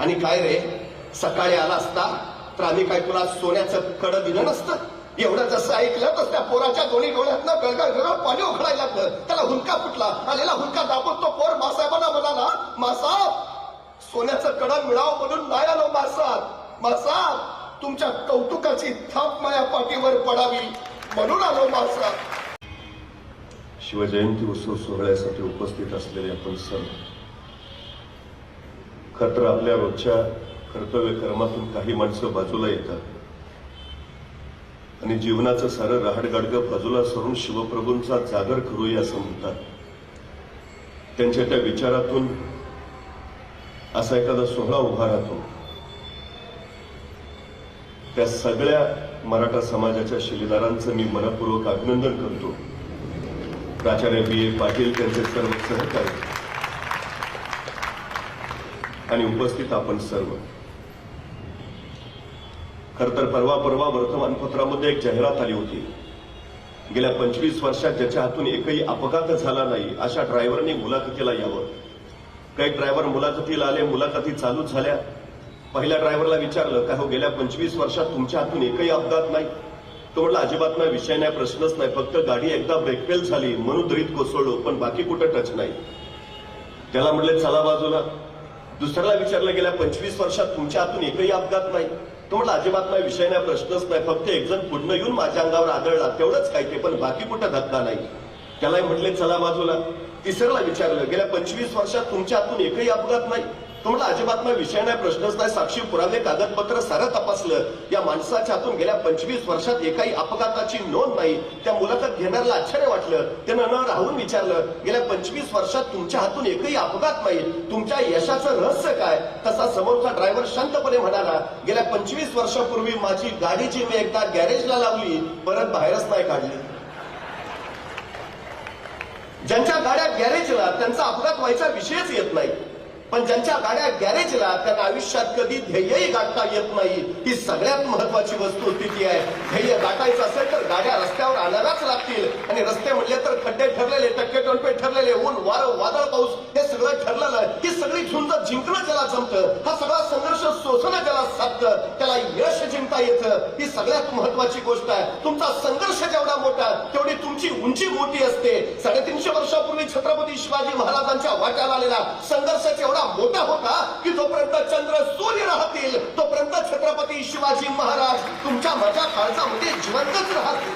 आणि काय रे? सकाळी आला असता तर आम्ही काय तुला सोन्याचं कडं दिलं नसतं? एवढं जसं ऐकलं तस त्या पोराच्या दोन्ही डोळ्यातनं गळगळ गळगळ पाणी उखडायला लागलं. त्याला हुंका फुटला. आलेला हुंका दाबून तो पोर मासाहेबांना म्हणाला मासाब सोन्याचं कडं मिळावं म्हणून नाही आलो मासाब मासाब तुमच्या कौतुकाची थाप माया पाठीवर पडावी म्हणून आलो मासाब शिवजयंती उत्सव सोहळ्यासाठी उपस्थित असलेले आपण सर्व खरं तर आपल्या रोजच्या कर्तव्य कर्मातून काही माणसं बाजूला येतात. आणि जीवनाचं सारं रहाडगाडगं बाजूला सरून शिवप्रभूंचा जागर करूया असं म्हणतात. त्यांच्या त्या विचारातून असा एखादा सोहळा उभा राहतो. त्या सगळ्या मराठा समाजाच्या शिलेदारांचं मी मनपूर्वक अभिनंदन करतो. प्राचार्य बी ए पाटील त्यांचे सर्व सहकारी. आणि उपस्थित आपण सर्व. खर तर परवा परवा वर्तमानपत्रामध्ये एक जाहिरात आली होती. गेल्या पंचवीस वर्षात ज्याच्या हातून एकही अपघात झाला नाही अशा ड्रायव्हरने मुलाखतीला यावं. काही ड्रायव्हर मुलाखतीला आले मुलाखती चालू झाल्या. पहिल्या ड्रायव्हरला विचारलं काय हो गेल्या पंचवीस वर्षात तुमच्या हातून एकही अपघात नाही? तो म्हटलं अजिबात नाही विषय नाही प्रश्नच नाही फक्त गाडी एकदा ब्रेकफेल झाली म्हणून दरीत कोसळलो पण बाकी कुठं टच नाही. त्याला म्हटले चला बाजूला. दुसऱ्याला विचारलं गेल्या पंचवीस वर्षात तुमच्या हातून एकही अपघात नाही. तो म्हटलं अजिबात नाही विषय नाही प्रश्नच नाही फक्त एक जण पूर्ण येऊन माझ्या अंगावर आदळला तेवढंच काय ते पण बाकी कुठं धक्का नाही. त्यालाही म्हटले चला बाजूला. तिसऱ्याला विचारलं गेल्या पंचवीस वर्षात तुमच्या हातून एकही अपघात नाही? तुम्हाला अजिबात नाही विषय नाही प्रश्नच नाही साक्षी पुरावे कागदपत्र सारं तपासलं. या माणसाच्या हातून गेल्या पंचवीस वर्षात एकाही अपघाताची नोंद नाही. त्या मुलाखत घेणाऱ्याला आश्चर्य वाटलं. त्यानं न राहून विचारलं गेल्या पंचवीस वर्षात तुमच्या हातून एकही अपघात नाही. तुमच्या यशाचं रहस्य काय? तसा समोरचा ड्रायव्हर शांतपणे म्हणाला गेल्या पंचवीस वर्षापूर्वी माझी गाडीची मी एकदा गॅरेजला लावली परत बाहेरच नाही काढली. ज्यांच्या गाड्या गॅरेजला त्यांचा अपघात व्हायचा विषयच येत नाही. पण ज्यांच्या गाड्या गॅरेजला त्यांना आयुष्यात कधी ध्येयही गाठता येत नाही. ही सगळ्यात महत्वाची वस्तुस्थिती आहे. ध्येय गाठायचं असेल तर गाड्या रस्त्यावर आणाव्याच लागतील. आणि रस्ते म्हणले तर खड्डे ठरलेले टक्के टोनपे ठरलेले ऊन वारं वादळ पाऊस हे सगळं ठरलेलं आहे ही सगळी झुंज जिंकणं ज्याला जमतं हा सगळा संघर्ष सोसणं ज्याला साधतं त्याला यश जिंकता येतं. ही सगळ्यात महत्वाची गोष्ट आहे. तुमचा संघर्ष जेवढा मोठा तेवढी तुमची उंची मोठी असते. साडेतीनशे वर्षापूर्वी छत्रपती शिवाजी महाराजांच्या वाट्याला आलेला संघर्ष एवढा एवढा मोठा होता की जोपर्यंत चंद्र सूर्य राहतील तोपर्यंत छत्रपती शिवाजी महाराज तुमच्या माझ्या काळजामध्ये जिवंतच राहतील.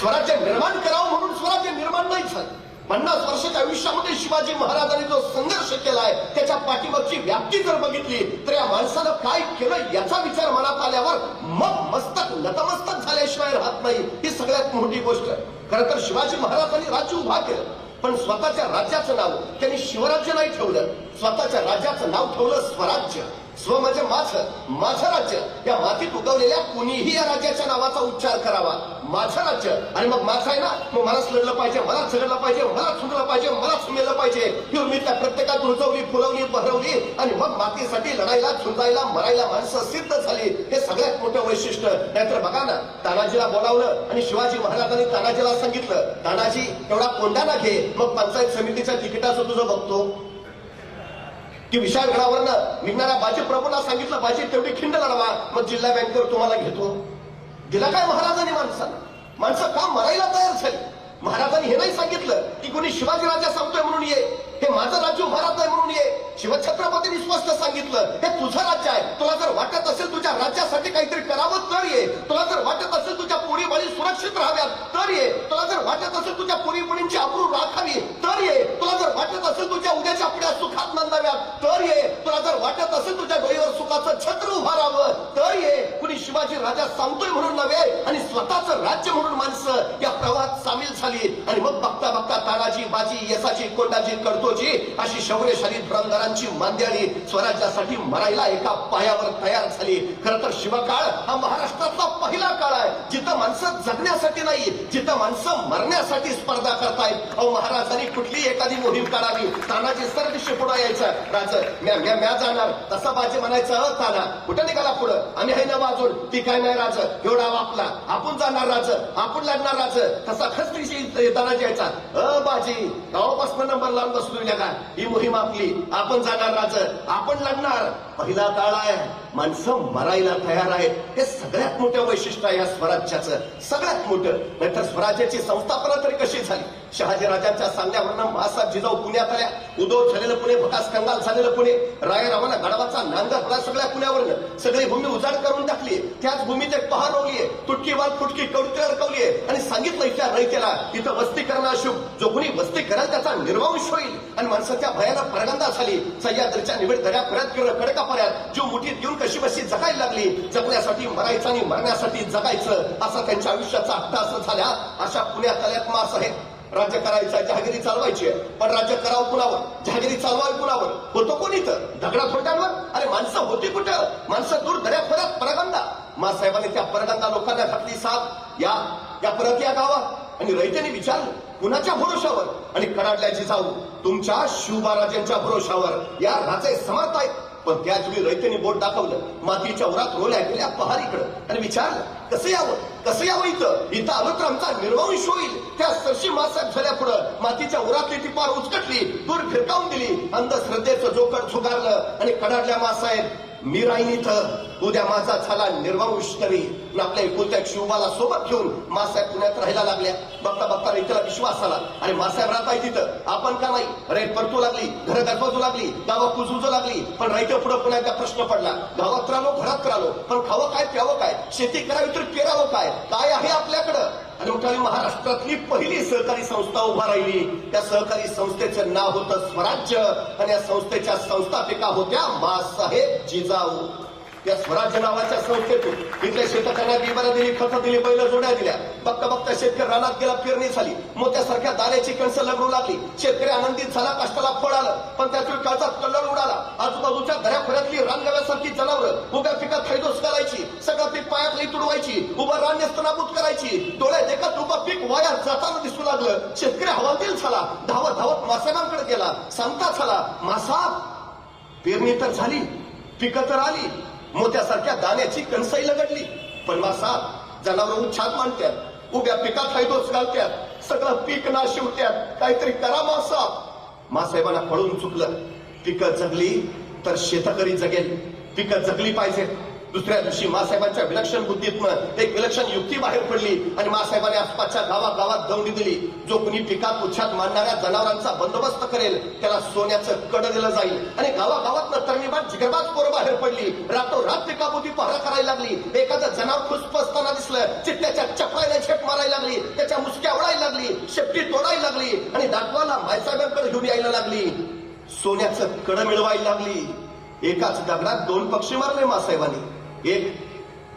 स्वराज्य निर्माण करावं म्हणून स्वराज्य निर्माण नाही झालं. पन्नास वर्षाच्या आयुष्यामध्ये शिवाजी महाराजांनी जो संघर्ष केलाय त्याच्या पाठीमागची व्याप्ती जर बघितली तर या माणसानं काय केलं याचा विचार मनात आल्यावर मग मस्तक नतमस्तक झाल्याशिवाय राहत नाही. ही सगळ्यात मोठी गोष्ट. आहे खरं तर शिवाजी महाराजांनी राज्य उभा केलं. पण स्वतःच्या राज्याचं नाव त्यांनी शिवराज्य नाही ठेवलं. स्वतःच्या राज्याचं नाव ठेवलं स्वराज्य. स्व म्हणजे माझं माझं राज्य. या मातीत उगवलेल्या कुणीही या राज्याच्या नावाचा उच्चार करावा. माझं राज्य. आणि मग माझं आहे ना? मग मलाच लढलं पाहिजे मलाच झगडलं पाहिजे मलाच सुटलं पाहिजे मलाच मेलं पाहिजे. ही मी त्या प्रत्येकात रुजवली फुलवली बहरवली. आणि मग मातीसाठी लढायला झुंजायला मरायला माणसं सिद्ध झाली. हे सगळ्यात मोठं वैशिष्ट्य. नाहीतर बघा ना तानाजीला बोलावलं आणि शिवाजी महाराजांनी तानाजीला सांगितलं तानाजी एवढा कोंडा घे. मग पंचायत समितीच्या तिकिटाचं तुझं बघतो. की विशाळगडावरनं निघणाऱ्या बाजी प्रभूला सांगितलं बाजी तेवढी खिंड लढवा मग जिल्हा बँकेवर तुम्हाला घेतो. दिला काय महाराजांनी माणसाला? माणसं का मरायला तयार झाली. महाराजांनी हे नाही सांगितलं की कोणी शिवाजी राजा सांगतोय म्हणून ये. हे माझं राज्य उभारत नाही म्हणून ये. शिवछत्रपतींनी स्पष्ट सांगितलं हे तुझं राज्य आहे. तुला जर वाटत असेल तुझ्या राज्यासाठी काहीतरी करावं तर ये. तुला जर वाटत असेल तुझ्या पोरी बाळी सुरक्षित राहाव्यात तर ये. तुला जर वाटत असेल तुझ्या पोरी मुलींची अब्रू राखावी तर ये. तुला जर वाटत असेल तुझ्या उद्याच्या आपल्या सुखात नंदाव्यात तर ये तुला जर तुझ्या डोईवर सुखाचं छत्र उभारावं तर ये. कुणी शिवाजी राजा सांगतोय म्हणून नव्हे आणि स्वतःचं राज्य म्हणून माणसं या प्रवाहात सामील झाली. आणि मग बघता बघता तानाजी बाजी यसाची कोंडाजी कडतोजी अशी शौर्यशाली धुरंधरांची मांद्याळी स्वराज्यासाठी मरायला एका पायावर तयार झाली. खर तर शिवकाळ हा महाराष्ट्रातला पहिला काळ आहे. जिथं माणसं जगण्यासाठी नाही जिथं माणसं मरण्यासाठी स्पर्धा करतायत. अहो महाराजांनी कुठली एखादी मोहीम काढावी. तानाजी सरदिशी पुढे यायचं. राज म्या म्या म्या जाणार. तसा बाजी म्हणायचं "अ, ताना कुठं निघाला पुढं? आम्ही हे ना बाजून. ती काय नाही राज एवढा आपला आपण जाणार राज आपण लढणार राज तसा खस्त्रीशी तानाजी यायचा. अ बाजी गावापासून नंबर लावून बसलो का ही मोहीम आपली. आपण जाणार राज आपण लढणार. पहिला काळ आहे. माणसं मरायला तयार आहेत. हे सगळ्यात मोठं वैशिष्ट्य आहे या स्वराज्याचं. सगळ्यात मोठं. नंतर स्वराज्याची संस्थापना तरी कशी झाली? शहाजीराजांच्या सांगण्यावरनं महासाहेब जिजाऊ पुण्यात आल्या. उदो झालेलं पुणे भकास कंगाल झालेलं पुणे. रायरावांना गडावाचा नांगर पडा सगळ्या पुण्यावरनं. सगळी भूमी उजाड करून टाकली त्याच भूमीत एक पहार रोवलीये तुटकी वाल फुटकी कवटी अडकवलीये आणि सांगितलं इथल्या रयतेला इथं वस्ती करणं अशुभ. जो कोणी वस्ती करेल त्याचा निर्वंश होईल. आणि माणसाच्या भयाला परगंदा झाली. सह्याद्रीच्या निवड दऱ्या परत कडकापर्यंत जीव मुठीत घेऊन कशी बशी जगायला लागली. जगण्यासाठी मरायचं आणि मरण्यासाठी जगायचं असा त्यांच्या आयुष्याचा हट्टा असं झाल्या अशा पुण्यात तल्यात मास आहे राज्य करायचं जहागिरी चालवायची. आहे पण राज्य करावं कुणावर? जहागिरी चालवावी कुणावर? होतो कोणी तर दगडा अरे माणसं होती कुठं? माणसं दूर दऱ्या परत परगंदा. मासाहेबांनी त्या परगंदा लोकांना घातली साथ या या परत या गावात. आणि रयतेने विचारलं कुणाच्या भरोशावर? आणि कडाडल्याची जाऊ तुमच्या शिवबाराजांच्या भरोशावर. या राजे समर्थ आहेत. पण त्याच वेळी रयतेने बोट दाखवलं. मातीच्या उरात रोल्या गेल्या पहारीकडं आणि विचारलं कसं यावं? कसं यावं इथं? इथं आलो तर आमचा निर्वंश होईल. त्या सरशी मासाहेब झाल्या पुढं. मातीच्या उरातली ती पार उचकटली दूर फिरकावून दिली. अंधश्रद्धेचं जोकड झुगारलं आणि कडाडल्या मासाहेब मी राहीन इथं. उद्या माझा झाला निर्वंश तरी. आणि आपल्या एकुलत्या शिवबाला सोबत घेऊन मासाहेब पुण्यात राहायला लागल्या. बघता बघता रेतीला विश्वास आला. आणि मासाहेब राहताय तिथं. आपण का नाही? रेट परतू लागली घर गजबाजू लागली गावं कुजूजू लागली. पण रयते पुढे पुण्याचा प्रश्न पडला. गावात राहिलो घरात राहिलो. पण खावं काय प्यावं काय? शेती करावी तर पेरावं काय? काय आहे आपल्याकडं? आणि उठावी महाराष्ट्रातली पहिली सहकारी संस्था उभा राहिली. त्या सहकारी संस्थेचं नाव होतं स्वराज्य. आणि या संस्थेच्या संस्थापिका होत्या मासाहेब जिजाऊ. या स्वराज्य नावाच्या संस्थेतून इथल्या शेतकऱ्यांना बिबारा दिली खत दिली बैल जोड्या दिल्या. बघता बघता शेतकरी रानात गेला पेरणी झाली. मोत्यासारख्या दाण्याची कणसं लगडू लागली. शेतकरी आनंदित झाला कष्टाला फळ आलं. पण त्यातून काळचा कल्लर उडाला. आजूबाजूच्या दऱ्याखोऱ्यातली रानगव्यासारखी जनावरं उभ्या पिकात खैदोस करायची सगळं पीक पायातली तुडवायची. उभं रान्य नेस्तनाबूत करायची. डोळ्या देखत उभं पीक वाया जाताना दिसू लागलं. शेतकरी हवालदिल झाला. धावत धावत मासाहेबांकडे गेला. सांगता झाला मासा पेरणी तर झाली. पिकं तर आली. मोत्यासारख्या दाण्याची कणसाई लगडली. पण मासाब जनावर उच्छाद मांडतात उभ्या पिकात हैदोस घालत्यात. सगळं पीक ना शिवत्यात काहीतरी करा मासा. मासाहेबांना पळून चुकलं. पिकं जगली तर शेतकरी जगेल. पिकं जगली पाहिजेत. दुसऱ्या दिवशी मासाहेबांच्या विलक्षण बुद्धीतनं एक विलक्षण युक्ती बाहेर पडली आणि मासाहेबांनी आसपासच्या गावागावात दौंडी दिली. जो कुणी पिकात उच्छाद मांडणाऱ्या जनावरांचा बंदोबस्त करेल त्याला सोन्याचं कड दिलं जाईल. आणि गावागावात तरणीबाद जिगरबाज पोरं बाहेर पडली. रातोरात पिकापोती पहारा करायला लागली. एखादं जनावर खुसपसताना दिसलं. चित्त्याच्या चपलाने झेप मारायला लागली. त्याच्या मुसक्या उडायला लागली. शेपटी तोडायला लागली. आणि दाखवाला मायसाहेबांकडे घेऊन यायला लागली. सोन्याचं कड मिळवायला लागली. एकाच दगडात दोन पक्षी मारले मासाहेबांनी. एक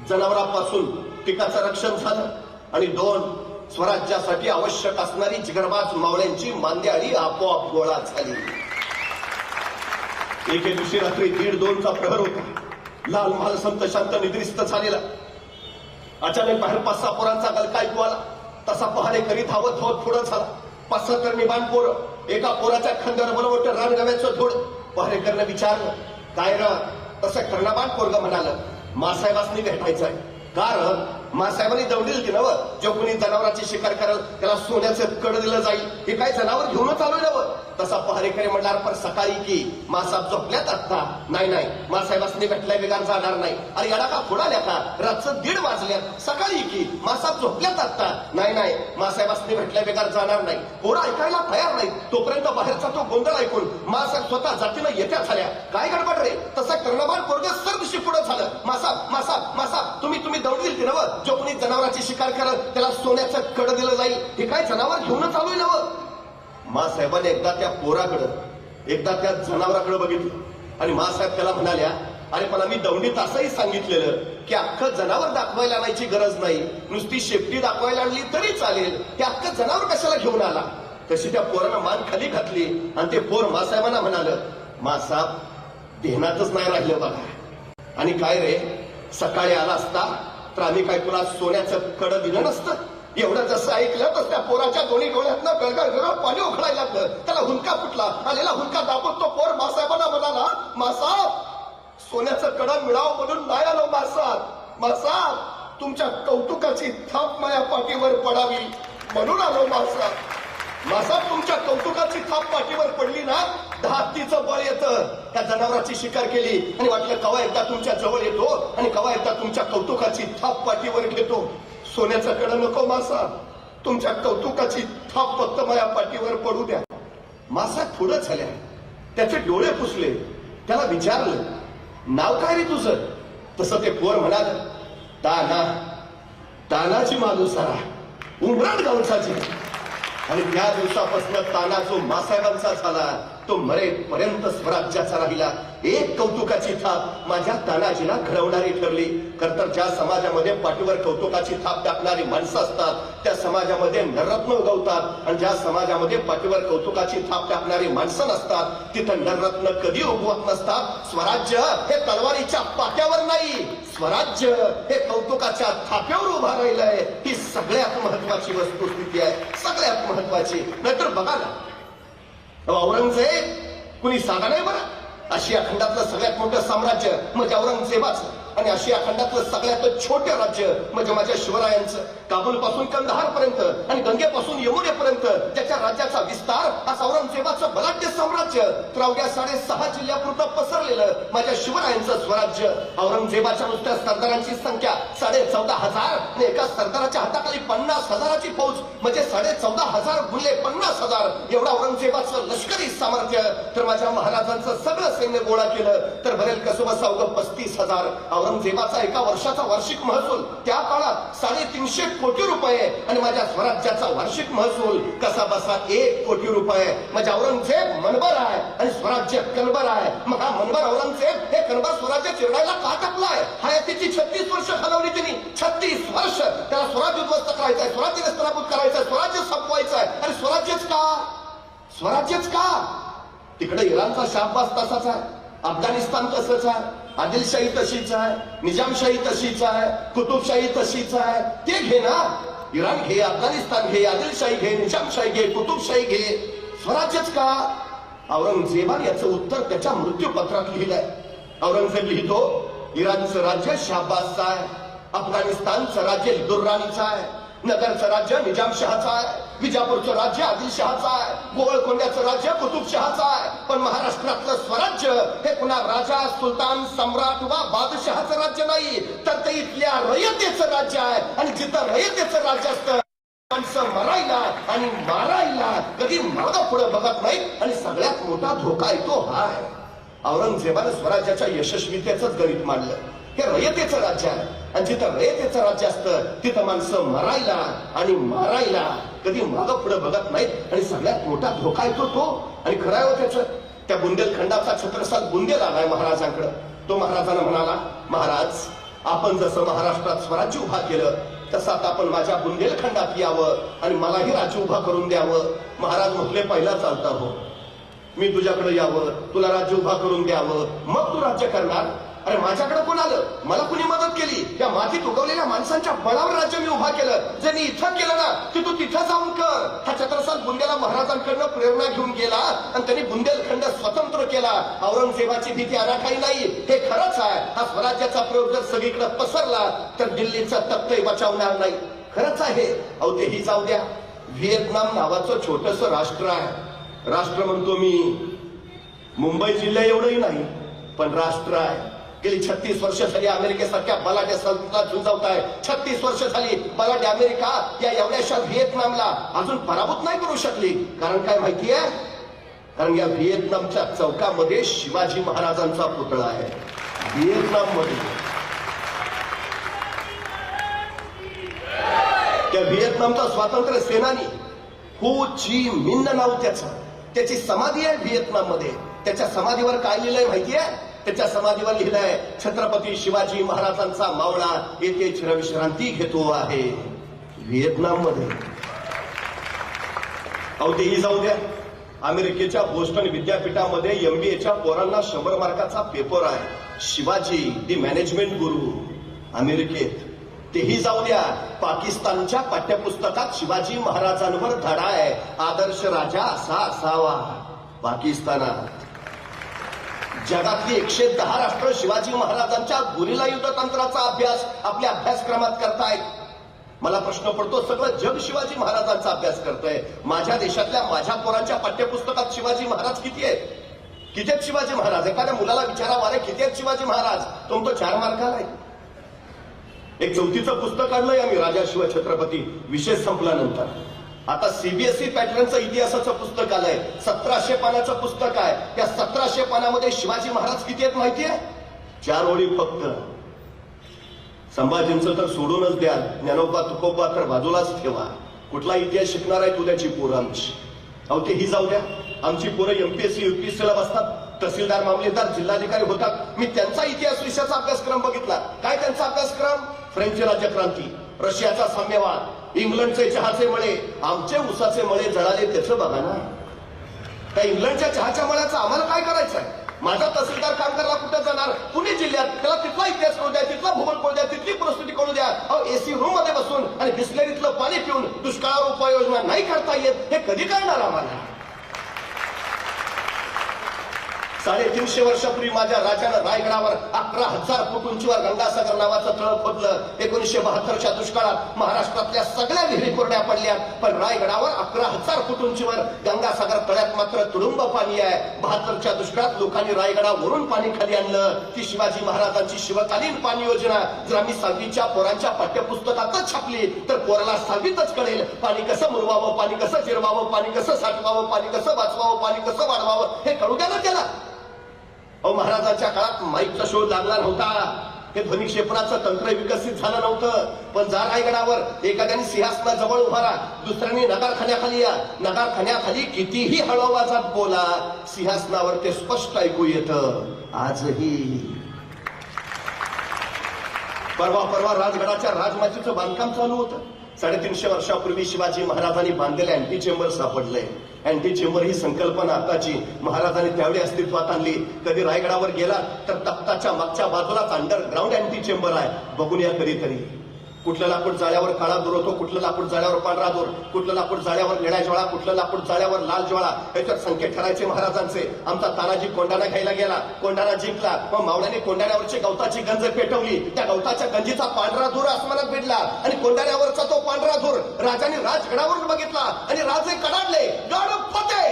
जनावरांपासून पिकाचं रक्षण झालं आणि दोन स्वराज्यासाठी आवश्यक असणारी जिगरबाज मावळ्यांची मांद्याळी आपोआप गोळा झाली. एके दिवशी रात्री दीड दोनचा प्रहर होता. लाल महाल संत शांत निद्रिस्त झालेला. अचानक बाहेर पाच सहा पोरांचा गलका ऐकू आला. तसा पहाडे करीत धावत धावत पुढं झाला. पाच सहा तर निबाण पोरं. एका पोराच्या खंदर बरोबर रानगव्याचं धूळ. पहारेकरनं विचारलं. काय र? तसं कर्णबाण पोरग म्हणाल. मासाहेबासनी भेटायचं आहे कारण मासाहेबांनी दौडील की नवं जो कोणी जनावरांची शिकार करत त्याला सोन्याचं कड दिलं जाईल हे काय जनावर घेऊनच आलोय नवं तसा पहारेकरी म्हणणार पण सकाळी की मासाहेब झोपल्यात आता. नाही नाही मासाहेबासनी भेटलाय वेगार जाणार नाही. अरे याला का फुडाल्या का? रातचं दीड वाजल्यात सकाळी की मासाहेब झोपल्यात आता. नाही नाही मासाहेबासनी भेटल्या वेगार जाणार नाही. पोरं ऐकायला तयार नाही तोपर्यंत बाहेरचा तो गोंधळ ऐकून मासाहेब स्वतः जातीनं येत्या झाल्या. काय गडबड रे? तसा कर्णबाळ पोरग सर दिवशी पुढे झालं. मासाब मासाब मासाब तुम्ही तुम्ही दौडील की नवं जो कोणी जनावरांची शिकार करल त्याला सोन्याचं कड दिलं जाईल. हे काय जनावर घेऊनच आहे नवं मासाहेबांनी एकदा त्या पोराकडं एकदा त्या जनावराकडे बघितलं. आणि मासाहेब त्याला म्हणाल्या अरे पण आम्ही दौंडीत असंही सांगितलेलं की अख्खं जनावर दाखवायला आणायची गरज नाही. नुसती शेपटी दाखवायला आणली तरी चालेल. ते अख्खं जनावर कशाला घेऊन आला? तशी त्या पोरानं मान खाली घातली. आणि ते पोर मासाहेबांना म्हणालं मासाहेब ध्यानातच नाही राहिलं बघा. आणि काय रे? सकाळी आला असता तर आम्ही काय तुला सोन्याचं कड दिलं नसतं? एवढं जसं ऐकलं तर त्या पोराच्या दोन्ही डोळ्यातनं गळगळ गळगळ पाणी उघडायला लागलं. त्याला हुंका फुटला आलेला हुंका दाबून तो पोर मासाहेबांना म्हणाला मासाब सोन्याचं कडा मिळावं म्हणून नाही आलो मासाब मासाब तुमच्या कौतुकाची थाप माया पाठीवर पडावी म्हणून आलो मासाब मासा तुमच्या कौतुकाची थाप पाठीवर पडली ना दहा बळ येतं. त्या जनावराची शिकार केली आणि वाटलं कवा एकदा तुमच्या जवळ येतो आणि कवा एकदा तुमच्या कौतुकाची थाप पाठीवर घेतो. सोन्याचं कड नको मासा. तुमच्या कौतुकाची थाप फक्त माझ्या पाठीवर पडू द्या. मासा पुढं झाल्या. त्याचे डोळे पुसले. त्याला विचारलं नाव काय रे तुझं? तसं ते पोर म्हणाल ताना तानाची मालुसारा उमराट गावसाची आणि त्या दिवसापासून ताना जो मासाहेबांचा झाला तो मरेपर्यंत स्वराज्याचा राहिला. एक कौतुकाची थाप माझ्या तानाजीला घडवणारी ठरली. खर तर ज्या समाजामध्ये पाठीवर कौतुकाची थाप टाकणारी माणसं असतात त्या समाजामध्ये नररत्न उगवतात. आणि ज्या समाजामध्ये पाठीवर कौतुकाची थाप टाकणारी माणसं नसतात तिथं नररत्न कधी उगवत नसतात? स्वराज्य हे तलवारीच्या पाट्यावर नाही. स्वराज्य हे कौतुकाच्या थाप्यावर उभा राहिलंय. ही सगळ्यात महत्वाची वस्तुस्थिती आहे. सगळ्यात महत्वाची नाहीतर बघा ना औरंगजेब कुणी साधा नाही बरं? आशिया खंडातलं सगळ्यात मोठं साम्राज्य म्हणजे औरंगजेबाचं. आणि आशिया खंडातलं सगळ्यात छोटं राज्य म्हणजे माझ्या शिवरायांचं. काबूल पासून कंदहार पर्यंत आणि गंगेपासून यमुनेपर्यंत ज्याच्या राज्याचा विस्तार हा औरंगजेबाचं बलाढ्य साम्राज्य तर अवघ्या साडेसहा जिल्ह्यापुरतं पसरलेलं माझ्या शिवरायांचं स्वराज्य. औरंगजेबाच्या नुसत्या सरदारांची संख्या साडे चौदा हजार आणि एका सरदाराच्या हाताखाली पन्नास हजाराची फौज म्हणजे साडे चौदा हजार गुणले पन्नास हजार. एवढा औरंगजेबाचं लष्करी सामर्थ्य तर माझ्या महाराजांचं सगळं सैन्य गोळा केलं तर भरेल कसोबा अवघं पस्तीस हजार. औरंगजेबाचा एका वर्षाचा वार्षिक महसूल त्या काळात साडेतीनशे कोटी रुपये. आणि माझ्या स्वराज्याचा वार्षिक महसूल कसा बसा? एक कोटी रुपये. म्हणजे औरंगजेब मनबर आहे आणि स्वराज्य कनबर आहे. मग हा मनबर औरंगजेब हे कनबर स्वराज्य चिरडायला का टाकलाय हयातीची छत्तीस वर्ष घालवली त्यांनी छत्तीस वर्ष त्याला स्वराज्य उद्ध्वस्त करायचंय स्वराज्य नस्तनाभूत करायचंय स्वराज्य संपवायचंय. आणि स्वराज्यच का? स्वराज्यच का? तिकडे इराणचा शाहबाज तसाच आहे अफगाणिस्तान तसंच आहे. आदिलशाही तशीच आहे निजामशाही तशीच आहे कुतुबशाही तशीच आहे. ते घे ना. इराण घे अफगाणिस्तान घे आदिलशाही घे निजामशाही घे कुतुबशाही घे. स्वराज्यच का? औरंगजेबान याचं उत्तर त्याच्या मृत्यूपत्रात लिहिलंय. औरंगजेब लिहितो इराणचं राज्य शाहबाजचं आहे. अफगाणिस्तानचं राज्य दुर्राणीचं आहे. नगरचं राज्य निजामशहाचं आहे. विजापूरचं राज्य आदिलशहाचं आहे गोवळकोंड्याचं राज्य कुतुबशहाचं आहे. पण महाराष्ट्रातलं स्वराज्य हे पुन्हा राजा सुलतान सम्राट वा बादशहाचं राज्य नाही. तर ते इथल्या रयतेचं राज्य आहे. आणि जिथं रयतेचं राज्य असतं माणसं मरायला आणि मारायला कधी मागं पुढे बघत नाही आणि सगळ्यात मोठा धोका येतो हा आहे. औरंगजेबानं स्वराज्याच्या यशस्वीतेच गणित मांडलं. हे रयतेचं राज्य आहे. आणि जिथं रयतेचं राज्य असतं तिथं माणसं मरायला आणि मारायला कधी मागं पुढे बघत नाहीत. आणि सगळ्यात मोठा धोका येतो तो. आणि खरं आहे हो त्याचं. त्या बुंदेलखंडाचा छत्रसाल बुंदेल आलाय महाराजांकडे. तो महाराजांना म्हणाला महाराज आपण जसं महाराष्ट्रात स्वराज्य उभा केलं तसं आता आपण माझ्या बुंदेलखंडात यावं आणि मलाही राज्य उभा करून द्यावं. महाराज म्हटले पहिला चालता हो. मी तुझ्याकडे यावं तुला राज्य उभा करून द्यावं. मग तू राज्य करणार. अरे माझ्याकडे कोण आलं? मला कुणी मदत केली? त्या मातीत उगवलेल्या माणसांच्या बळावर राज्य मी उभा केलं. जे मी इथं केलं ना ते तू तिथं जाऊन कर. हा छत्रसाल बुंदेला महाराजांकडनं प्रेरणा घेऊन गेला आणि त्यांनी बुंदेलखंड स्वतंत्र केला. औरंगजेबाची भीती अनाठाई नाही. हे खरंच आहे. हा स्वराज्याचा प्रयोग जर सगळीकडे पसरला तर दिल्लीचा तख्तही बचावणार नाही. खरंच आहे. अहो तेही जाऊ द्या. व्हिएतनाम नावाचं छोटस राष्ट्र आहे. राष्ट्र म्हणतो मी. मुंबई जिल्हा एवढंही नाही पण राष्ट्र आहे. गेली छत्तीस वर्ष झाली अमेरिकेसारख्या बलाढ्य संस्थेला झुंजवत आहे छत्तीस वर्ष झाली बलाढ्य अमेरिका या एवढ्याशा व्हिएतनामला अजून पराभूत नाही करू शकली. कारण काय माहितीये? कारण या व्हिएतनामच्या चौकामध्ये शिवाजी महाराजांचा पुतळा आहे. व्हिएतनाममध्ये त्या व्हिएतनामचा स्वातंत्र्य सेनानी हु ची मिन्न नाव त्याचं. त्याची समाधी आहे व्हिएतनाममध्ये त्याच्या समाधीवर काय लिहिलंय माहितीये? त्याच्या समाधीवर लिहिलंय छत्रपती शिवाजी महाराजांचा मावळा येथे चिरविश्रांती घेतो आहे. व्हिएतनाममध्ये अहो तेही जाऊ द्या. अमेरिकेच्या बोस्टन विद्यापीठामध्ये एमबीएच्या पोरांना शंभर मार्काचा पेपर आहे. शिवाजी दी मॅनेजमेंट गुरु. अमेरिकेत. तेही जाऊ द्या. पाकिस्तानच्या पाठ्यपुस्तकात शिवाजी महाराजांवर धडा आहे. आदर्श राजा असा असावा. पाकिस्तानात. जगातली एकशे दहा राष्ट्र शिवाजी महाराजांच्या गुरिला युद्धतंत्राचा अभ्यास आपल्या अभ्यासक्रमात करतायत. मला प्रश्न पडतो सगळं जग शिवाजी महाराजांचा अभ्यास करतोय. माझ्या देशातल्या माझ्या पोरांच्या पाठ्यपुस्तकात शिवाजी महाराज किती आहेत? किती आहेत शिवाजी महाराज? एखाद्या मुलाला विचारावं अरे किती आहेत शिवाजी महाराज? तो चार मार्गाला आहे एक चौथीचं पुस्तक काढलंय आम्ही राजा शिव छत्रपती विशेष संपल्यानंतर. आता सीबीएसई पॅटर्नचं इतिहासाचं पुस्तक आलंय. सतराशे पानाचं पुस्तक आहे. त्या सतराशे पानामध्ये शिवाजी महाराज किती आहेत माहिती आहे? चार ओळी फक्त. संभाजींचं तर सोडूनच द्या ज्ञानोबा तुकोबा तर बाजूलाच ठेवा. कुठला इतिहास शिकणार आहे उद्याची पोरं आमची? अहो ते ही जाऊ द्या. आमची पोरं एमपीएससी युपीएससीला बसतात. तहसीलदार मामलेदार जिल्हाधिकारी होतात. मी त्यांचा इतिहास विषयाचा अभ्यासक्रम बघितला. काय त्यांचा अभ्यासक्रम? फ्रेंच राज्यक्रांती रशियाचा साम्यवाद. इंग्लंडचे चहाचे मळे आमचे उसाचे मळे जळाले त्याचं बघा ना. त्या इंग्लंडच्या चहाच्या मळ्याचं आम्हाला काय करायचं आहे माझा तहसीलदार काम करायला कुठे जाणार? पुणे जिल्ह्यात. त्याला तिथला इतिहास कळू द्या तिथला भूगोल कळू द्या तिथली परिस्थिती कळू द्या. अहो एसी रूममध्ये बसून आणि बिस्लरीतलं पाणी पिऊन दुष्काळावर उपाययोजना नाही करता येत हे कधी करणार आम्हाला? साडेतीनशे वर्षापूर्वी माझ्या राजानं रायगडावर अकरा हजार फूट उंचीवर गंगासागर नावाचं तळ खोदलं. एकोणीशे बहात्तरच्या दुष्काळात महाराष्ट्रातल्या सगळ्या विहिरी कोरड्या पडल्या. पण रायगडावर अकरा हजार फूट उंचीवर गंगासागर तळ्यात मात्र तुडुंब पाणी आहे. बहात्तरच्या दुष्काळात लोकांनी रायगडावरून पाणी खाली आणलं. ती शिवाजी महाराजांची शिवकालीन पाणी योजना. जर आम्ही सावीच्या पोरांच्या पाठ्यपुस्तकातच छापली तर पोराला सहावीतच कळेल. पाणी कसं मुरवावं पाणी कसं जिरवावं पाणी कसं साठवावं पाणी कसं वाचवावं पाणी कसं वाढवावं हे कळू द्या ना त्याला. अहो महाराजांच्या काळात माईकचा शोध लागला होता. हे ध्वनी क्षेपणाचं तंत्र विकसित झालं नव्हतं. पण जा रायगडावर एखाद्याने सिंहासनाजवळ जवळ उभारा दुसऱ्याने नगारखान्याखाली या. नगारखान्याखाली कितीही हळू बोला सिंहासनावर ते स्पष्ट ऐकू येत. आजही. परवा परवा राजगडाच्या राजमाचीचं बांधकाम चालू होतं. साडेतीनशे वर्षापूर्वी शिवाजी महाराजांनी बांधलेलं अँटी चेंबर सापडले. अँटी चेंबर ही संकल्पना आताची महाराजांनी त्यावेळी अस्तित्वात आणली. कधी रायगडावर गेला तर तख्ताच्या मागच्या बाजूलाच अंडरग्राऊंड अँटी चेंबर आहे. बघून या कधीतरी. कुठलं लाकूड जाळ्यावर काळा दूर होतो कुठलं लाकूड जाळ्यावर पांढरा दूर कुठलं लाकूड जाळ्यावर निळ्या ज्वाळा कुठलं लाकूड जाळ्यावर लाल ज्वाळा याच्यात संकेत ठरायचे महाराजांचे. आमचा तानाजी कोंडाणा घ्यायला गेला. कोंडाणा जिंकला. मग मावळ्याने कोंडाण्यावरची गवताची गंज पेटवली. त्या गवताच्या गंजीचा पांढरा धूर आसमानात भिडला आणि कोंडाण्यावरचा तो पांढरा धूर राजाने राजगडावरून बघितला आणि राजे कडाडले गड फते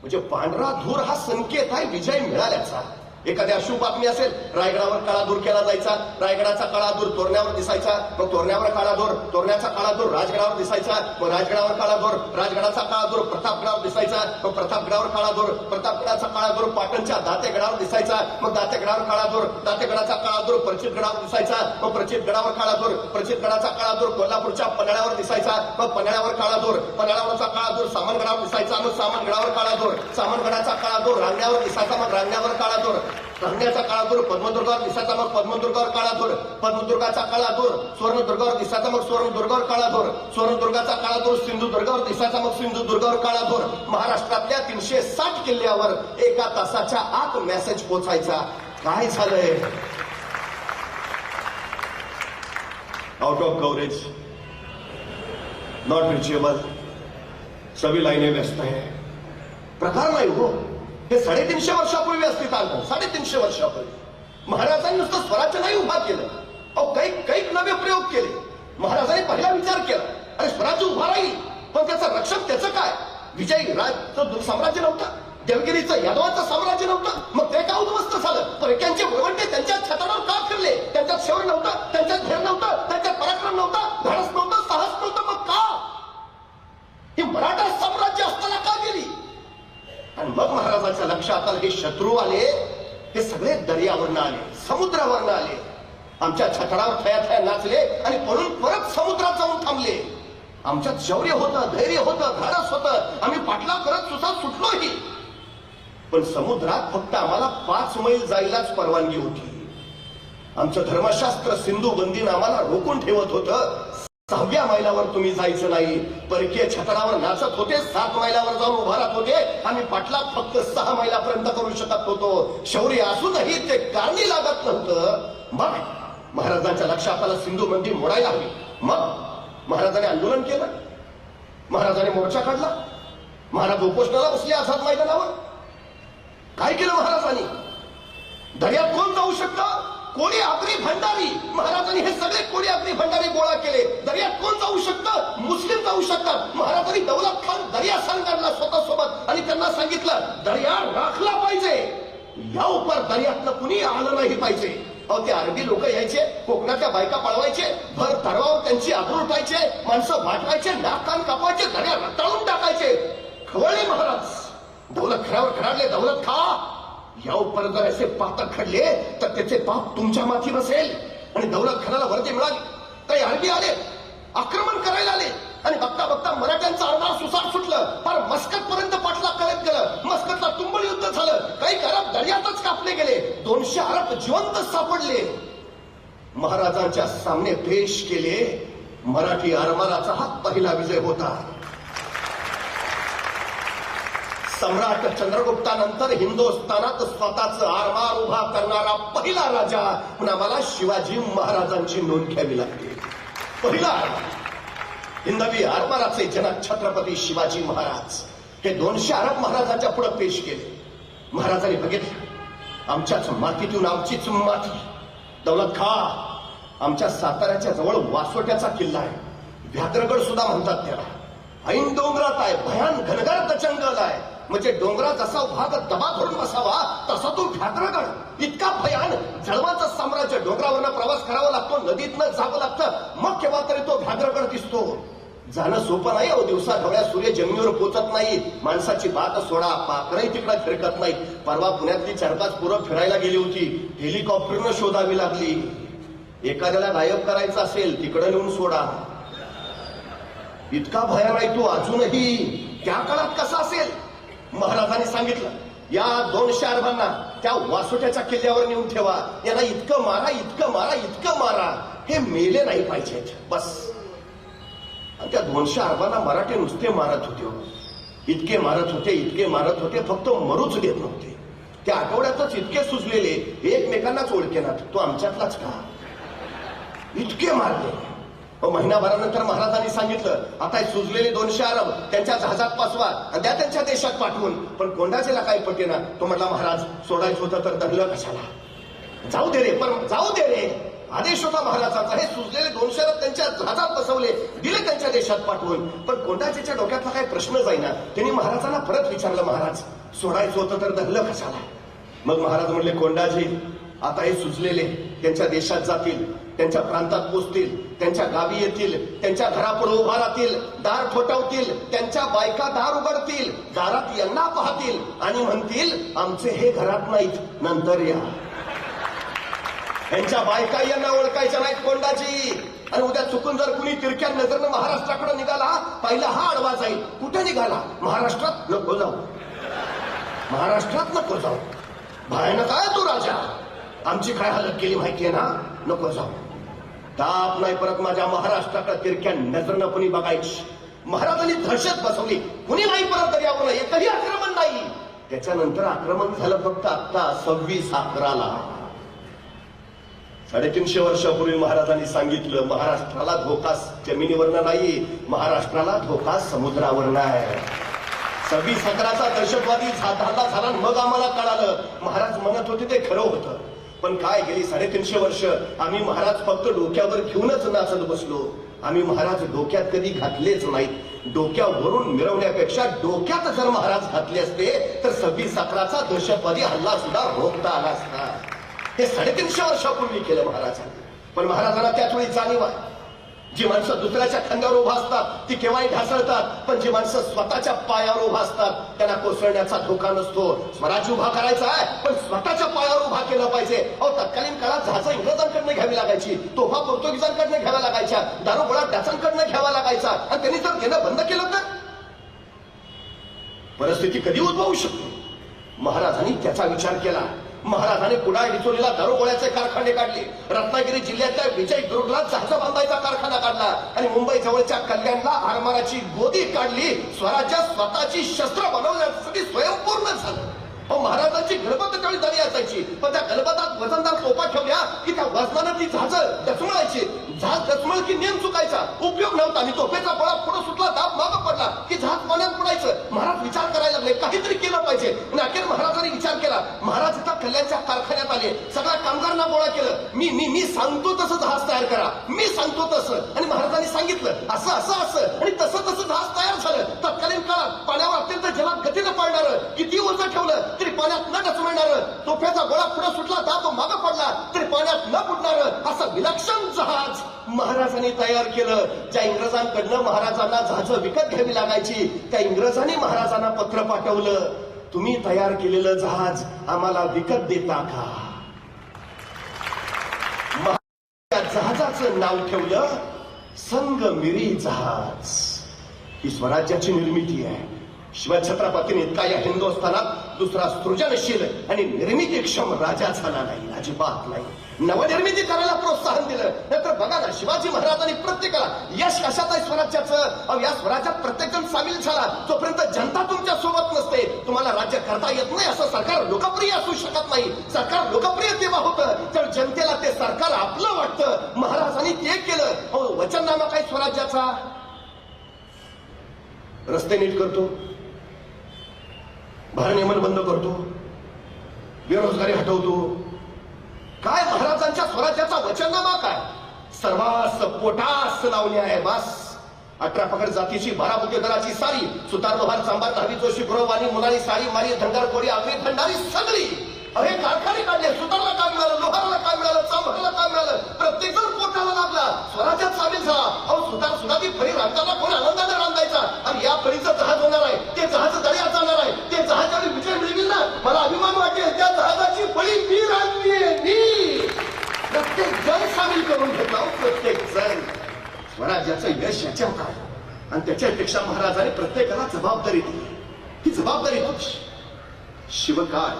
म्हणजे पांढरा धूर हा संकेत आहे विजय मिळाल्याचा. एखाद्या अशुभ बातमी असेल रायगडावर काळा दूर केला जायचा रायगडाचा काळा दूर तोरण्यावर दिसायचा मग तोरण्यावर काळा दूर तोरण्याचा काळा दूर राजगडावर दिसायचा मग राजगडावर काळा दूर राजगडाचा काळा दूर प्रतापगडावर दिसायचा मग प्रतापगडावर काळा दूर प्रतापगडाचा काळा दूर पाटणच्या दातेगडावर दिसायचा मग दातेगडावर काळा दूर दातेगडाचा काळा दूर प्रचितगडावर दिसायचा मग प्रचितगडावर काळा दूर प्रचितगडाचा काळा दूर कोल्हापूरच्या पन्हाळ्यावर दिसायचा मग पन्हाळ्यावर काळा दूर पन्हाळ्यावरचा काळा दूर सामनगडावर दिसायचा मग सामनगडावर काळा दूर सामनगडाचा काळा दूर रांगण्यावर दिसायचा मग रांगण्यावर काळा दूर धरण्याचा काळा दूर पद्मदुर्गावर दिसाचा मग पद्मदुर्गावर काळा दूर पद्मदुर्गाचा काळा दूर दिसाचा मग स्वर्णदुर्गावर काळा दूर सुवर्णदुर्गाचा काळा दूर सिंधुदुर्गावर दिसाचा मग सिंधुदुर्गावर काळा दूर महाराष्ट्रातल्या तीनशे साठ किल्ल्यावर एका तासाच्या आत मेसेज पोचायचा. काय झालंय? Out of coverage not reachable सभी लाईने व्यस्त आहे प्रकार नाही हो. हे साडेतीनशे वर्षापूर्वी अस्तित्व आलं. साडेतीनशे वर्षापूर्वी. महाराजांनी नुसतं स्वराज्य नाही उभा केलं. अहो काही काही नवे प्रयोग केले. महाराजांनी पहिला विचार केला. अरे स्वराज्य उभा राहील. पण त्याचं रक्षक त्याचं काय? विजयी राज साम्राज्य नव्हतं. देवगिरीचं यादवाचं साम्राज्य नव्हतं. मग ते का उद्ध्वस्त झालं? परक्यांचे वळवंटे त्यांच्या छतावर का फिरले? त्यांच्यात शौर्य नव्हतं त्यांच्यात धैर्य नव्हतं त्यांच्यात पराक्रम नव्हता धाडस नव्हतं साहस नव्हतं. मग का? ही मराठा साम्राज्य असताना का गेली आणि मग महाराजांच्या लक्षात आलं हे शत्रू आले हे सगळे दर्यावरनं आले समुद्रावरनं आले. आमच्या छतडावर थया थया नाचले आणि पळून परत समुद्रात जाऊन थांबले. आमच्यात शौर्य होतं धैर्य होतं धाडस होतं. आम्ही पाटला करत सुद्धा सुटलोही. पण समुद्रात फक्त आम्हाला पाच मैल जायलाच परवानगी होती. आमचं धर्मशास्त्र सिंधू बंदीनं आम्हाला रोखून ठेवत होतं. सहाव्या मैलावर तुम्ही जायचं नाही. परकीय छतरावर नाचत होते सात मैलावर जाऊन उभा राहत होते. आम्ही पाटला फक्त सहा मैलापर्यंत करू शकत होतो शौर्य असूनही ते कारणी लागत नव्हतं. मग महाराजांच्या लक्षात आला सिंधू मंदिर मोडायला हवी. मग महाराजांनी आंदोलन केलं. महाराजांनी मोर्चा काढला. महाराज उपोषणाला बसले आझाद मैदानावर. काय केलं महाराजांनी? दर्यात कोण जाऊ शकतं? कोणी आपली भंडारी? महाराजांनी हे सगळे कोणी आपली भंडारी गोळा केले? दर्यात कोण जाऊ शकतं? मुस्लिम जाऊ शकतात. महाराजांनी दौलत खान दर्या सांगला स्वतः सोबत आणि त्यांना सांगितलं दर्या राखला पाहिजे. या उपर दर्यातलं कुणी आलं नाही पाहिजे. अहो ते अरबी लोक यायचे कोकणातल्या बायका पळवायचे भर तरवावर त्यांची आबरू उठायचे माणसं वाटवायचे नाक कान कापवायचे दर्या रताळून टाकायचे. खवळले महाराज. दौलत खऱ्यावर खराडले दौलत खा. या उपर असे पातक खडले तर त्याचे पाप तुमच्या माथी बसेल. आणि दौलत खानाला वरती मिळाली. काही अरबी आले आक्रमण करायला आले. आणि बघता बघता मराठ्यांचा आरमार सुसाट सुटलं. फार मस्कत पर्यंत पाठला करत गेलं. मस्कतला तुंबळ युद्ध झालं. काही अरब दर्यातच कापले गेले. दोनशे अरब जिवंत सापडले. महाराजांच्या सामने पेश केले. मराठी आरमाराचा हा पहिला विजय होता. सम्राट चंद्रगुप्तानंतर हिंदुस्थानात स्वतःच आरमार उभा करणारा पहिला राजा म्हणून आम्हाला शिवाजी महाराजांची नोंद घ्यावी लागते. पहिला हिंदवी आरमाराचे जनक छत्रपती शिवाजी महाराज हे दोनशे अरब महाराजांच्या पुढे पेश केले. महाराजांनी बघितलं आमच्याच मातीतून आमचीच माती. दौलत खा. आमच्या साताऱ्याच्या जवळ वासोट्याचा किल्ला आहे. व्याद्रगड सुद्धा म्हणतात त्याला. ऐन डोंगरात आहे भयान घनगर्द जंगल आहे. म्हणजे डोंगरात जसा भाग दबा धरून बसावा तसा तो व्याघ्रगड इतका भयान जळवाचं साम्राज्य डोंगरावरनं प्रवास करावा लागतो नदीतनं जावं लागतं. मग केव्हा तरी तो व्याघ्रगड दिसतो. जाणं सोपं नाही अहो दिवसा ढवळ्या सूर्य जमिनीवर पोचत नाही. माणसाची बात सोडा पाखरही तिकडे फिरकत नाही परवा पुण्यातली चार पाच पोरं फिरायला गेली होती. हेलिकॉप्टरनं शोधावी लागली. एखाद्याला गायब करायचं असेल तिकडे नेऊन सोडा. इतका भयान आहे तो अजूनही. त्या काळात कसा असेल? महाराजांनी सांगितलं या दोनशे अर्भांना त्या वासोट्याच्या किल्ल्यावर नेऊन ठेवा. यांना इतकं मारा इतकं मारा इतकं मारा. हे मेले नाही पाहिजेत बस. आणि त्या दोनशे अर्भांना मराठी नुसते मारत होते. इतके मारत होते इतके मारत होते फक्त मरूच देत नव्हते. त्या आठवड्यातच इतके सुजलेले एकमेकांनाच ओळखेनात. तो आमच्यातलाच का? इतके मारले. हो, महिनाभरानंतर महाराजांनी सांगितलं आता हे सुजलेले दोनशे अरब त्यांच्या जहाजात पासवा आणि त्या त्यांच्या देशात पाठवून. पण कोंडाचेला काय पटेना तो म्हटला महाराज सोडायचं होतं तर दडलं कशाला? जाऊ दे रे पण जाऊ दे रे. आदेश होता महाराजांचा. हे सुजलेले दोनशे अरब त्यांच्या जहाजात बसवले दिले त्यांच्या देशात पाठवून. पण कोंडाचेच्या डोक्यातला काही प्रश्न जाईना. त्यांनी महाराजांना परत विचारलं महाराज सोडायचं होतं तर दडलं कशाला? मग महाराज म्हणले कोंडाजी आता हे सुजलेले त्यांच्या देशात जातील. त्यांच्या प्रांतात पोचतील त्यांच्या गावी येतील त्यांच्या घरापुढे उभा राहतील दार ठोठावतील त्यांच्या बायका दार उघडतील दारात यांना पाहतील आणि म्हणतील आमचे हे घरात नाहीत नंतर या. यांच्या बायका यांना ओळखायच्या नाहीत कोंडाची आणि उद्या चुकून जर कुणी तिरक्या नजरनं महाराष्ट्राकडे निघाला पहिला हा आडवा जाईल. कुठे निघाला? महाराष्ट्रात नको जाऊ. महाराष्ट्रात नको जाऊ. भयानक आहे तो राजा. आमची काय हालत केली माहितीये ना? नको जाऊ. ताप नाही परत माझ्या महाराष्ट्राकडे. तिरक्या नजरनं कुणी बघायची? महाराजांनी दहशत बसवली. कुणी नाही परत दर्यावर एकही आक्रमण नाही. त्याच्यानंतर आक्रमण झालं फक्त आता सव्वीस अकराला. साडेतीनशे वर्षापूर्वी महाराजांनी सांगितलं महाराष्ट्राला धोका जमिनीवरनं नाही महाराष्ट्राला धोका समुद्रावरनं आहे. सव्वीस अकराचा दहशतवादी झाला मग आम्हाला कळालं महाराज म्हणत होते ते खरं होतं. पण काय गेली साडेतीनशे वर्ष आम्ही महाराज फक्त डोक्यावर घेऊनच नाचत बसलो. आम्ही महाराज डोक्यात कधी घातलेच नाहीत. डोक्यावरून मिरवण्यापेक्षा डोक्यात जर महाराज घातले असते तर सव्वीस अकराचा दहशतवादी हल्ला सुद्धा रोखता आला असता. हे साडेतीनशे वर्षापूर्वी केलं महाराजांनी. पण महाराजांना त्याच वेळी जाणीव आहे. जी माणसं दुसऱ्याच्या खांद्यावर उभा असतात ती केव्हाही ढासळतात पण जी माणसं स्वतःच्या पायावर उभा असतात त्यांना कोसळण्याचा धोका नसतो. स्वराज्य उभा करायचा आहे पण स्वतःच्या पायावर उभा केलं पाहिजे. अहो तत्कालीन काळात जहाजं इंग्रजांकडनं घ्यावी लागायची तोफा पोर्तुगीजांकडनं घ्याव्या लागायच्या दारुगोळा त्याचांकडनं घ्यावा लागायचा आणि त्यांनी जर घेणं बंद केलं तर? परिस्थिती कधी उद्भवू शकते? महाराजांनी त्याचा विचार केला. महाराजाने पुढा डिचोलीला दरोगोळ्याचे कारखाने काढले. रत्नागिरी जिल्ह्यातल्या विजय दुर्गला जहाज बांधायचा कारखाना काढला. आणि मुंबई जवळच्या कल्याणला आरमाराची गोदी काढली. स्वराज्य स्वतःची शस्त्र बनवण्यासाठी स्वयंपूर्ण झालं. अहो, महाराजांची गणपत काळी झाली असायची. पण त्या गणपतात वजनदार सोपा ठेवल्या की त्या वजनानं ती झाज डचमळायची झाज डचमळ की नेम चुकायचा उपयोग नव्हता. आणि तोफेचा बळा पुढे सुटला दाब मागं पडला की झाज पाण्यात पडायचं महाराज विचार करायला लागले काहीतरी केलं पाहिजे. आणि अखेर महाराजांनी विचार केला. महाराज इथं कल्याणच्या कारखान्यात आले. सगळ्या कामगारांना गोळा केलं. मी मी मी सांगतो तसं जहाज तयार करा. मी सांगतो तसं. आणि महाराजांनी सांगितलं असं असं असं. आणि तसं तसं जहाज तयार झालं. तत्कालीन काळात पाण्यावर अत्यंत जलात गतीनं पडणार किती उंच ठेवलं? तरी पाण्यात न डचमळणार तोफ्याचा गोळा पुढे सुटला दाब माग पडला तरी पाण्यात न बुडणार असं विलक्षण जहाज महाराजांनी तयार केलं. ज्या इंग्रजांकडनं महाराजांना जहाज विकत घ्यावी लागायची त्या इंग्रजांनी महाराजांना पत्र पाठवलं. तुम्ही तयार केलेलं जहाज आम्हाला विकत देता का? जहाजाचं नाव ठेवलं संगमिरी जहाज. ही स्वराज्याची निर्मिती आहे. शिवाय छत्रपतीने इतका या हिंदुस्थानात दुसरा सृजनशील आणि निर्मितीक्षम राजा झाला नाही अजिबात नाही. नवनिर्मिती करायला प्रोत्साहन दिलं नंतर बघा ना शिवाजी महाराजांनी प्रत्येकाला यश कशात आहे स्वराज्याचं अहो या स्वराज्यात प्रत्येक जण सामील झाला तोपर्यंत जनता तुमच्यासोबत नसते. तुम्हाला राज्य करता येत नाही असं सरकार लोकप्रिय असू शकत नाही. सरकार लोकप्रिय तेव्हा होतं तर जनतेला ते सरकार आपलं वाटतं. महाराजांनी ते केलं. अहो वचननामा काय स्वराज्याचा? रस्ते नीट करतो. भारनियमन बंद करतो. बेरोजगारी हटवतो. काय महाराजांच्या स्वराज्याचा वचननामा काय? सर्वास पोटास लावणे आहे बास. अठरा पकड जातीची बारा दराची सारी सुतार बहार चांबार दहावी जोशी गुरववाणी मुलानी सारी मारी धंडार कोरी आगरी थंडारी सगळी. अरे कारखाने काढले सुतारला काय मिळालं लोहारला काय मिळालं चांभारला काय मिळालं प्रत्येक जण पोटाला लागला. स्वराज्यात सामील झाला. अहो सुतार सुद्धा ती फळी रांधताना कोण आनंदाने रांधायचा? आणि या फळीचं जहाज होणार आहे. ते जहाज सामील करून घेतला प्रत्येक जण स्वराज्याचं यश याच्यात आहे आणि त्याच्यापेक्षा महाराजांनी प्रत्येकाला जबाबदारी दिली ही जबाबदारी शिवकाळ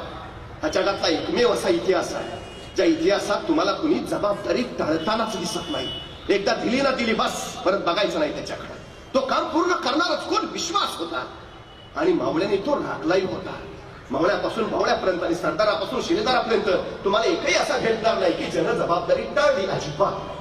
हा जगातला एकमेव असा इतिहास आहे ज्या इतिहासात तुम्हाला कुणी जबाबदारी टाळतानाच दिसत नाही एकदा दिली ना दिली बस परत बघायचं नाही त्याच्याकडे तो काम पूर्ण करणारच कोण विश्वास होता आणि मावळ्याने तो राखलाही होता मावळ्यापासून भावळ्यापर्यंत आणि सरदारापासून शिलेदारापर्यंत तुम्हाला एकही असा भेटणार नाही की ज्यानं जबाबदारी टाळली अजिबात.